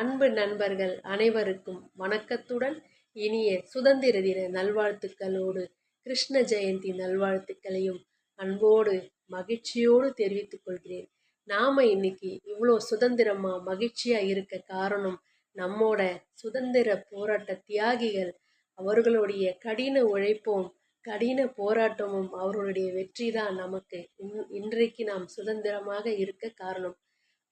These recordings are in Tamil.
அன்பு நண்பர்கள் அனைவருக்கும் வணக்கத்துடன் இனிய சுதந்திர தின நல்வாழ்த்துக்களோடு கிருஷ்ண ஜெயந்தி நல்வாழ்த்துக்களையும் அன்போடு மகிழ்ச்சியோடு தெரிவித்துக் கொள்கிறேன். நாம இன்னைக்கு இவ்வளோ சுதந்திரமா மகிழ்ச்சியா இருக்க காரணம் நம்மோட சுதந்திர போராட்ட தியாகிகள் அவர்களுடைய கடின உழைப்பும் கடின போராட்டமும் அவர்களுடைய வெற்றி தான் நமக்கு இன் இன்றைக்கு நாம் சுதந்திரமாக இருக்க காரணம்.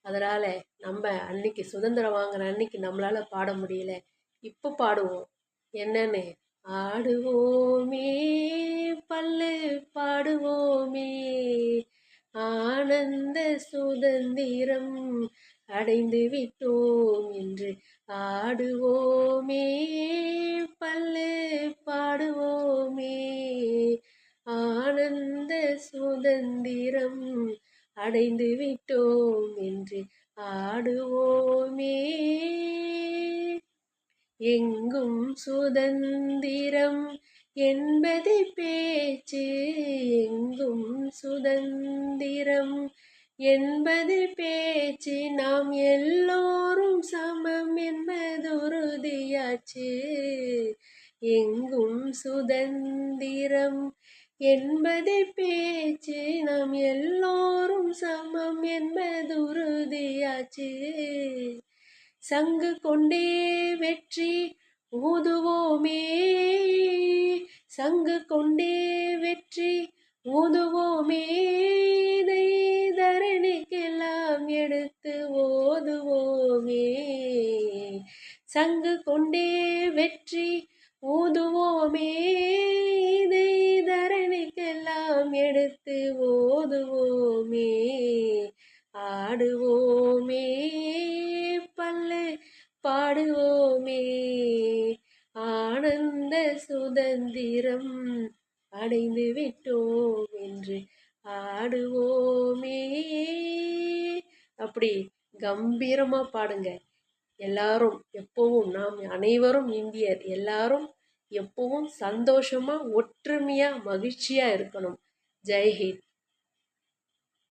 அதனால் நம்ம அன்னைக்கு சுதந்திரம் வாங்கின அன்னைக்கு நம்மளால் பாட முடியல. இப்போ பாடுவோம். என்னன்னு? ஆடுவோமே பல்லு பாடுவோமே. ஆனந்த சுதந்திரம் அடைந்து விட்டோம் என்று ஆடுவோமே பல்லு பாடுவோமே. ஆனந்த சுதந்திரம் அடைந்து விட்டோம் என்று ஆடுவோமே. எங்கும் சுதந்திரம் என்பது பேச்சு எங்கும் சுதந்திரம் என்பது பேச்சு. நாம் எல்லோரும் சமம் என்பது உறுதியாச்சு. எங்கும் சுதந்திரம் என்பது பேச்சு நாம் எல்லோரும் சமம் என்பது உறுதியாச்சு. சங்கு கொண்டே வெற்றி ஊதுவோமே. சங்கு கொண்டே வெற்றி ஊதுவோமே. தரணிக்கெல்லாம் எடுத்து ஓதுவோமே. சங்கு கொண்டே வெற்றி ஊதுவோமே. எடுத்து ஓதுவோமே ஆடுவோமே பல்லு பாடுவோமே ஆனந்த சுதந்திரம் அடைந்து விட்டோம் என்று ஆடுவோமே. அப்படி கம்பீரமா பாடுங்க. எல்லாரும் எப்பவும் நாம் அனைவரும் இந்தியர் எல்லாரும் எப்பவும் சந்தோஷமா ஒற்றுமையா மகிழ்ச்சியா இருக்கணும். जय हिंद